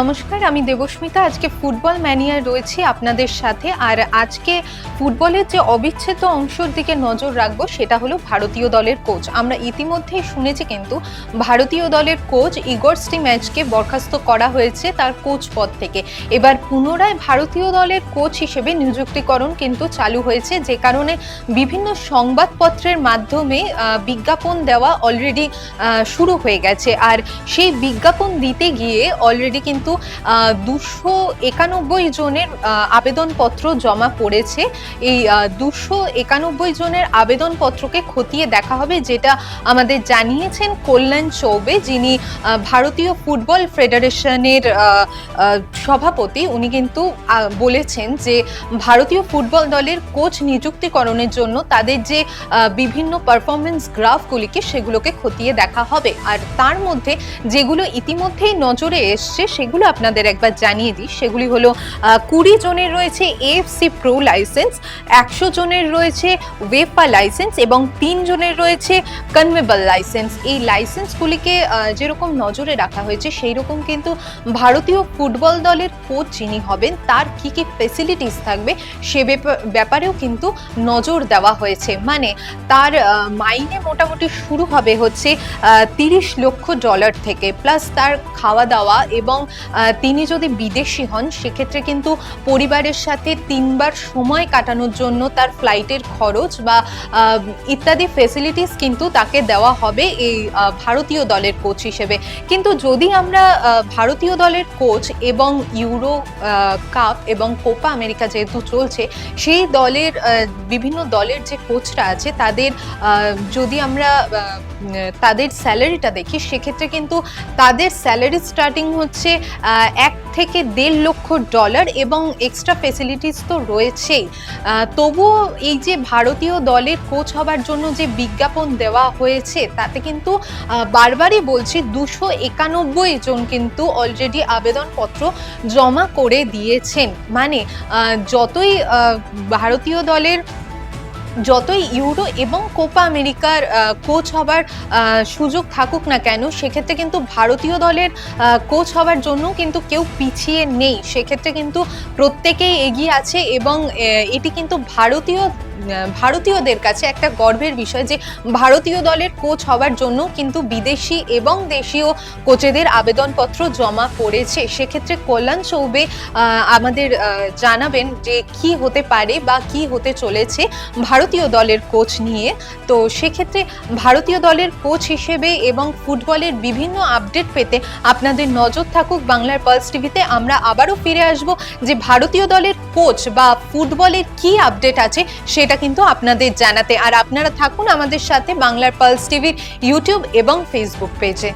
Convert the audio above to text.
নমস্কার, আমি দেবস্মিতা। আজকে ফুটবল ম্যানিয়ার রয়েছি আপনাদের সাথে। আর আজকে ফুটবলের যে অবিচ্ছেদ্য অংশের দিকে নজর রাখব, সেটা হলো ভারতীয় দলের কোচ আমরা ইতিমধ্যেই শুনেছি কিন্তু ভারতীয় দলের কোচ ইগর ম্যাচকে বরখাস্ত করা হয়েছে তার কোচ পদ থেকে। এবার পুনরায় ভারতীয় দলের কোচ হিসেবে নিযুক্তিকরণ কিন্তু চালু হয়েছে, যে কারণে বিভিন্ন সংবাদপত্রের মাধ্যমে বিজ্ঞাপন দেওয়া অলরেডি শুরু হয়ে গেছে। আর সেই বিজ্ঞাপন দিতে গিয়ে অলরেডি কিন্তু দুশো একানব্বই জনের আবেদনপত্র জমা পড়েছে। এই দুশো একানব্বই জনের আবেদনপত্রকে খতিয়ে দেখা হবে, যেটা আমাদের জানিয়েছেন কল্যাণ চৌবে, যিনি ভারতীয় ফুটবল ফেডারেশনের সভাপতি। উনি কিন্তু বলেছেন যে, ভারতীয় ফুটবল দলের কোচ নিযুক্তিকরণের জন্য তাদের যে বিভিন্ন পারফরমেন্স গ্রাফগুলিকে সেগুলোকে খতিয়ে দেখা হবে। আর তার মধ্যে যেগুলো ইতিমধ্যেই নজরে এসছে সেগুলো আপনাদের একবার জানিয়ে দিই। সেগুলি হলো কুড়ি জনের রয়েছে এএফসি প্রো লাইসেন্স একশো জনের রয়েছে ওয়েফা লাইসেন্স এবং তিন জনের রয়েছে কনভেবল লাইসেন্স এই লাইসেন্সগুলিকে যেরকম নজরে রাখা হয়েছে সেই রকম কিন্তু ভারতীয় ফুটবল দলের কোচ যিনি হবেন, তার কি কি ফেসিলিটিস থাকবে, সে ব্যাপা- ব্যাপারেও কিন্তু নজর দেওয়া হয়েছে। মানে তার মাইনে মোটামুটি শুরু হবে হচ্ছে তিরিশ লক্ষ ডলার থেকে, প্লাস তার খাওয়া দাওয়া এবং তিনি যদি বিদেশি হন, সেক্ষেত্রে কিন্তু পরিবারের সাথে তিনবার সময় কাটানোর জন্য তার ফ্লাইটের খরচ বা ইত্যাদি ফেসিলিটিস কিন্তু তাকে দেওয়া হবে এই ভারতীয় দলের কোচ হিসেবে। কিন্তু যদি আমরা ভারতীয় দলের কোচ এবং ইউরো কাপ এবং কোপা আমেরিকা যেহেতু চলছে, সেই দলের বিভিন্ন দলের যে কোচরা আছে, তাদের যদি আমরা তাদের স্যালারিটা দেখি, সেক্ষেত্রে কিন্তু তাদের স্যালারি স্টার্টিং হচ্ছে এক থেকে দেড় লক্ষ ডলার এবং এক্সট্রা ফেসিলিটিস তো রয়েছেই। তবুও এই যে ভারতীয় দলের কোচ হবার জন্য যে বিজ্ঞাপন দেওয়া হয়েছে, তাতে কিন্তু বারবারই বলছি দুশো একানব্বই জন কিন্তু অলরেডি আবেদনপত্র জমা করে দিয়েছেন। মানে যতই ভারতীয় দলের যতই ইউরো এবং কোপা আমেরিকার কোচ হবার সুযোগ থাকুক না কেন, সেক্ষেত্রে কিন্তু ভারতীয় দলের কোচ হবার জন্য কিন্তু কেউ পিছিয়ে নেই। সেক্ষেত্রে কিন্তু প্রত্যেকেই এগিয়ে আছে এবং এটি কিন্তু ভারতীয় ভারতীয়দের কাছে একটা গর্বের বিষয় যে ভারতীয় দলের কোচ হবার জন্য কিন্তু বিদেশি এবং দেশীয় কোচেদের আবেদনপত্র জমা পড়েছে। সেক্ষেত্রে কল্যাণ চৌবে আমাদের জানাবেন যে কি হতে পারে বা কি হতে চলেছে ভারতীয় দলের কোচ নিয়ে। তো সেক্ষেত্রে ভারতীয় দলের কোচ হিসেবে এবং ফুটবলের বিভিন্ন আপডেট পেতে আপনাদের নজর থাকুক বাংলার পালস টিভিতে। আমরা আবারও ফিরে আসব যে ভারতীয় দলের কোচ বা ফুটবলের কি আপডেট আছে সেটা কিন্তু আপনাদের জানাতে। আর আপনারা থাকুন আমাদের সাথে বাংলার পালস টিভির ইউটিউব এবং ফেসবুক পেজে।